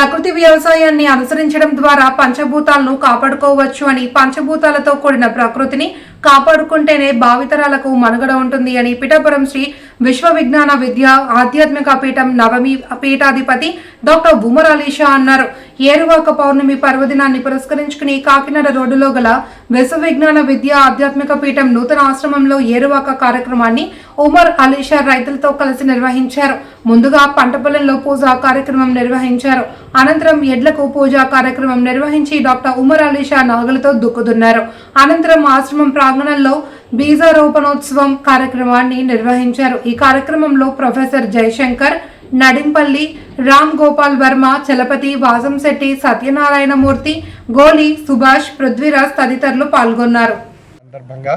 ప్రకృతి వ్యవసాయాన్ని అనుసరించడం ద్వారా పంచభూతాలను కాపాడుకోవచ్చు అని పంచభూతాలతో కూడిన ప్రకృతిని కాపాడుకుంటేనే భావితరాలకు మనుగడ ఉంటుంది అని పిఠాపురం శ్రీ విశ్వ విజ్ఞాన విద్య ఆధ్యాత్మిక పీఠం నవమి పీఠాధిపతి డాక్టర్ ఉమర్ అలీషా అన్నారు. ఏరువాక పౌర్ణమి పర్వదినాన్ని పురస్కరించుకుని కాకినాడ రోడ్డులో గల విశ్వవిజ్ఞాన విద్య ఆధ్యాత్మిక పీఠం నూతన ఆశ్రమంలో ఏరువాక కార్యక్రమాన్ని ఉమర్ అలీషా రైతులతో కలిసి నిర్వహించారు. ముందుగా పంట పొలంలో పూజా కార్యక్రమం నిర్వహించారు. అనంతరం ఎడ్లకు పూజా కార్యక్రమం నిర్వహించి డాక్టర్ ఉమర్ అలీషా నాగులతో దుక్కుదున్నారు అనంతరం ఆశ్రమం ప్రాంగణంలో బీజారోపణోత్సవం కార్యక్రమాన్ని నిర్వహించారు. ఈ కార్యక్రమంలో ప్రొఫెసర్ జయశంకర్ నడింపల్లి రామ్ గోపాల్ వర్మ చలపతి వాసంశెట్టి సత్యనారాయణమూర్తి గోలి సుభాష్ పృథ్వీరాజ్ తదితరులు పాల్గొన్నారు. సందర్భంగా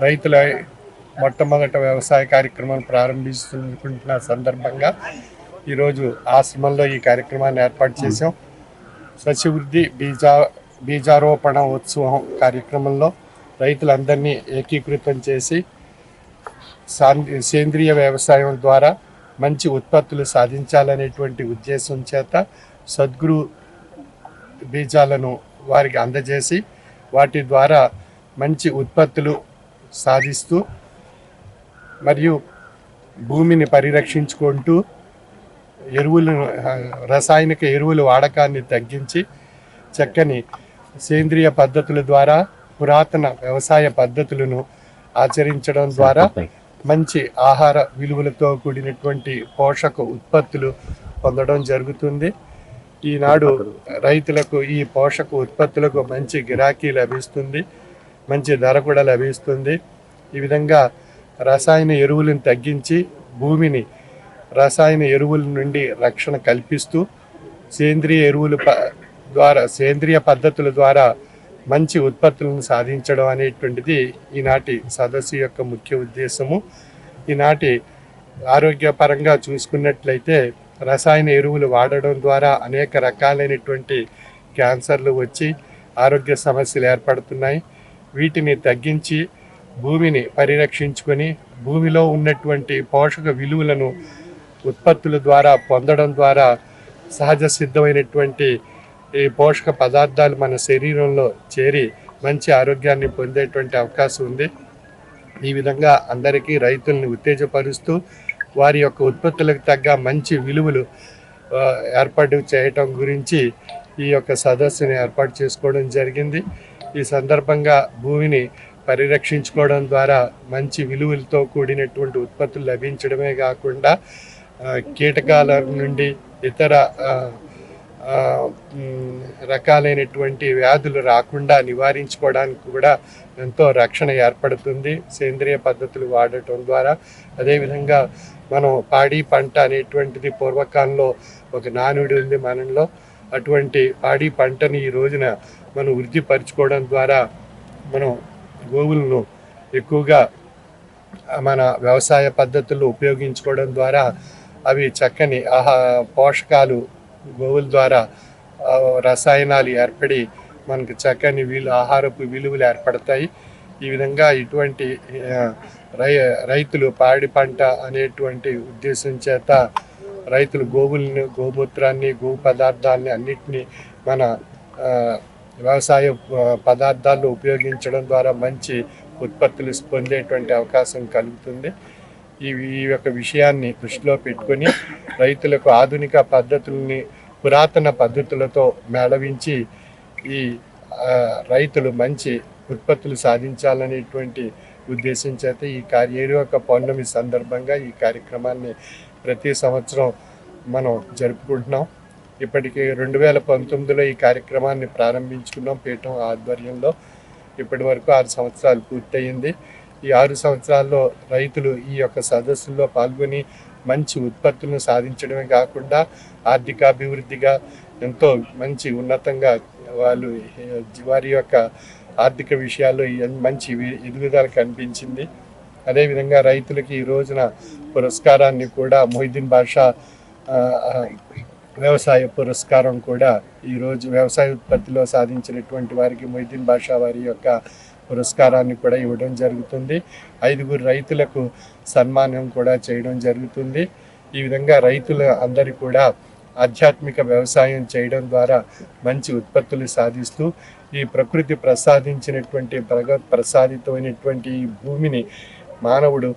రైతుల మొట్టమొదట వ్యవసాయ కార్యక్రమం ప్రారంభిస్తున్న సందర్భంగా ఈరోజు ఆశ్రమంలో ఈ కార్యక్రమాన్ని ఏర్పాటు చేశాం. సస్యవృద్ధి బీజా బీజారోపణ ఉత్సవం కార్యక్రమంలో రైతులందరినీ ఏకీకృతం చేసి సాన్- సేంద్రియ వ్యవసాయం ద్వారా మంచి ఉత్పత్తులు సాధించాలనేటువంటి ఉద్దేశం చేత సద్గురు బీజాలను వారికి అందజేసి వాటి ద్వారా మంచి ఉత్పత్తులు సాధిస్తూ మరియు భూమిని పరిరక్షించుకుంటూ ఎరువులను రసాయనిక ఎరువుల వాడకాన్ని తగ్గించి చక్కని సేంద్రియ పద్ధతుల ద్వారా పురాతన వ్యవసాయ పద్ధతులను ఆచరించడం ద్వారా మంచి ఆహార విలువలతో కూడినటువంటి పోషక ఉత్పత్తులు పొందడం జరుగుతుంది. ఈనాడు రైతులకు ఈ పోషక ఉత్పత్తులకు మంచి గిరాకీ లభిస్తుంది. మంచి ధర కూడా లభిస్తుంది. ఈ విధంగా రసాయన ఎరువులను తగ్గించి భూమిని రసాయన ఎరువుల నుండి రక్షణ కల్పిస్తూ సేంద్రియ ఎరువుల ప- ద్వారా సేంద్రియ పద్ధతుల ద్వారా మంచి ఉత్పత్తులను సాధించడం అనేటువంటిది ఈనాటి సదస్సు యొక్క ముఖ్య ఉద్దేశము. ఈనాటి ఆరోగ్యపరంగా చూసుకున్నట్లయితే రసాయన ఎరువులు వాడడం ద్వారా అనేక రకాలైనటువంటి క్యాన్సర్లు వచ్చి ఆరోగ్య సమస్యలు ఏర్పడుతున్నాయి. వీటిని తగ్గించి భూమిని పరిరక్షించుకొని భూమిలో ఉన్నటువంటి పోషక విలువలను ఉత్పత్తుల ద్వారా పొందడం ద్వారా సహజ సిద్ధమైనటువంటి ఈ పోషక పదార్థాలు మన శరీరంలో చేరి మంచి ఆరోగ్యాన్ని పొందేటువంటి అవకాశం ఉంది. ఈ విధంగా అందరికీ రైతుల్ని ఉత్తేజపరుస్తూ వారి యొక్క ఉత్పత్తులకు తగ్గ మంచి విలువలు ఏర్పాటు చేయటం గురించి ఈ యొక్క సదస్సుని ఏర్పాటు చేసుకోవడం జరిగింది. ఈ సందర్భంగా భూమిని పరిరక్షించుకోవడం ద్వారా మంచి విలువలతో కూడినటువంటి ఉత్పత్తులు లభించడమే కాకుండా కీటకాల నుండి ఇతర రకాలైనటువంటి వ్యాధులు రాకుండా నివారించుకోవడానికి కూడా ఎంతో రక్షణ ఏర్పడుతుంది. సేంద్రియ పద్ధతులు వాడటం ద్వారా. అదేవిధంగా మనం పాడి పంట అనేటువంటిది పూర్వకాలంలో ఒక నానుడి ఉంది మనలో. అటువంటి పాడి పంటని ఈ రోజున మనం వృద్ధిపరచుకోవడం ద్వారా మనం గోవులను ఎక్కువగా మన వ్యవసాయ పద్ధతుల్లో ఉపయోగించుకోవడం ద్వారా అవి చక్కని ఆహా పోషకాలు గోవుల ద్వారా రసాయనాలు ఏర్పడి మనకు చక్కని విలు ఆహారపు విలువలు ఏర్పడతాయి. ఈ విధంగా ఇటువంటి రై రైతులు పాడి పంట అనేటువంటి ఉద్దేశం చేత రైతులు గోవులను గోమూత్రాన్ని గో పదార్థాలని అన్నిటినీ మన వ్యవసాయ పదార్థాల్లో ఉపయోగించడం ద్వారా మంచి ఉత్పత్తులు పొందేటువంటి అవకాశం కలుగుతుంది. ఈ ఈ యొక్క విషయాన్ని దృష్టిలో పెట్టుకొని రైతులకు ఆధునిక పద్ధతుల్ని పురాతన పద్ధతులతో మేళవించి ఈ రైతులు మంచి ఉత్పత్తులు సాధించాలనేటువంటి ఉద్దేశం చేత ఈ కార్య యొక్క పౌర్ణమి సందర్భంగా ఈ కార్యక్రమాన్ని ప్రతి సంవత్సరం మనం జరుపుకుంటున్నాం. ఇప్పటికి రెండు వేల పంతొమ్మిదిలో ఈ కార్యక్రమాన్ని ప్రారంభించుకున్నాం పీఠం ఆధ్వర్యంలో. ఇప్పటి వరకు ఆరు సంవత్సరాలు పూర్తయింది. ఈ ఆరు సంవత్సరాల్లో రైతులు ఈ యొక్క సదస్సుల్లో పాల్గొని మంచి ఉత్పత్తులను సాధించడమే కాకుండా ఆర్థికాభివృద్ధిగా ఎంతో మంచి ఉన్నతంగా వాళ్ళు వారి యొక్క ఆర్థిక విషయాల్లో మంచి ఎదుగుదల కనిపించింది. అదేవిధంగా రైతులకి ఈ రోజున పురస్కారాన్ని కూడా మొహిద్దీన్ బాషా వ్యవసాయ పురస్కారం కూడా ఈరోజు వ్యవసాయ ఉత్పత్తిలో సాధించినటువంటి వారికి మొహిద్దీన్ బాషా వారి యొక్క పురస్కారాన్ని కూడా ఇవ్వడం జరుగుతుంది. ఐదుగురు రైతులకు సన్మానం కూడా చేయడం జరుగుతుంది. ఈ విధంగా రైతుల అందరి కూడా ఆధ్యాత్మిక వ్యవసాయం చేయడం ద్వారా మంచి ఉత్పత్తులు సాధిస్తూ ఈ ప్రకృతి ప్రసాదించినటువంటి ప్రగ ప్రసాదితమైనటువంటి ఈ భూమిని మానవుడు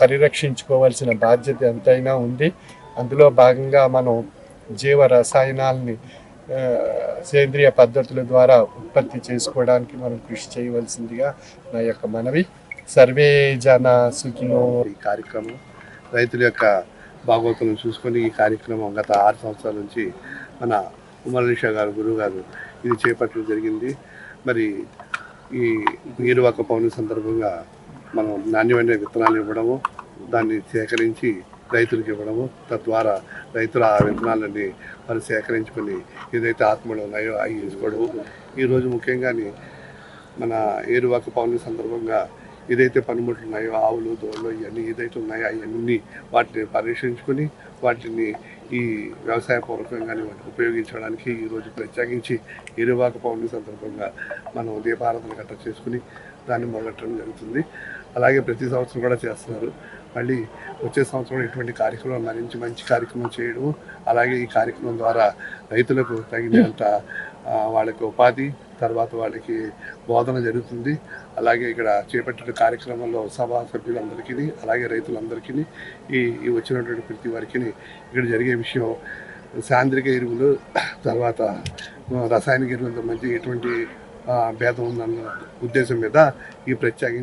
పరిరక్షించుకోవాల్సిన బాధ్యత ఎంతైనా ఉంది. అందులో భాగంగా మనం జీవ రసాయనాలని సేంద్రియ పద్ధతుల ద్వారా ఉత్పత్తి చేసుకోవడానికి మనం కృషి చేయవలసిందిగా నా యొక్క మనవి. సర్వే జన సుఖినో. ఈ కార్యక్రమం రైతుల యొక్క భాగోతులను చూసుకొని ఈ కార్యక్రమం గత ఆరు సంవత్సరాల నుంచి మన ఉమరనిషా గారు గురువు గారు ఇది చేపట్టడం జరిగింది. మరి ఈ నీరువాక పౌర్ణమి సందర్భంగా మనం నాణ్యమైన విత్తనాలు ఇవ్వడము దాన్ని సేకరించి రైతులకు ఇవ్వడము తద్వారా రైతులు ఆ విత్తనాలన్నీ మరి సేకరించుకొని ఏదైతే ఆత్మలు ఉన్నాయో అవి వేసుకోవడము ఈరోజు ముఖ్యంగా మన ఏరువాక పౌర్ణమి సందర్భంగా ఏదైతే పనిముట్లు ఉన్నాయో ఆవులు దోళ్ళు ఇవన్నీ ఏదైతే ఉన్నాయో అవన్నీ వాటిని పరీక్షించుకొని వాటిని ఈ వ్యవసాయ పూర్వకంగా వాటిని ఉపయోగించడానికి ఈరోజు ప్రత్యేకించి ఏరువాక పౌర్ణమి సందర్భంగా మనం దీపారాధన గట్ట చేసుకుని దాన్ని మొదలెట్టడం జరుగుతుంది. అలాగే ప్రతి సంవత్సరం కూడా చేస్తున్నారు. మళ్ళీ వచ్చే సంవత్సరం ఇటువంటి కార్యక్రమం మరించి మంచి కార్యక్రమం చేయడం అలాగే ఈ కార్యక్రమం ద్వారా రైతులకు తగినంత వాళ్ళకి ఉపాధి తర్వాత వాళ్ళకి బోధన జరుగుతుంది. అలాగే ఇక్కడ చేపట్టిన కార్యక్రమంలో సభా సభ్యులందరికీ అలాగే రైతులందరికీ ఈ ఈ వచ్చినటువంటి ప్రతి వారికి ఇక్కడ జరిగే విషయం సాంద్రిక ఎరువులు తర్వాత రసాయనిక ఎరువులతో మధ్య ఎటువంటి భేదం ఉందన్న ఉద్దేశం మీద ఈ ప్రత్యేక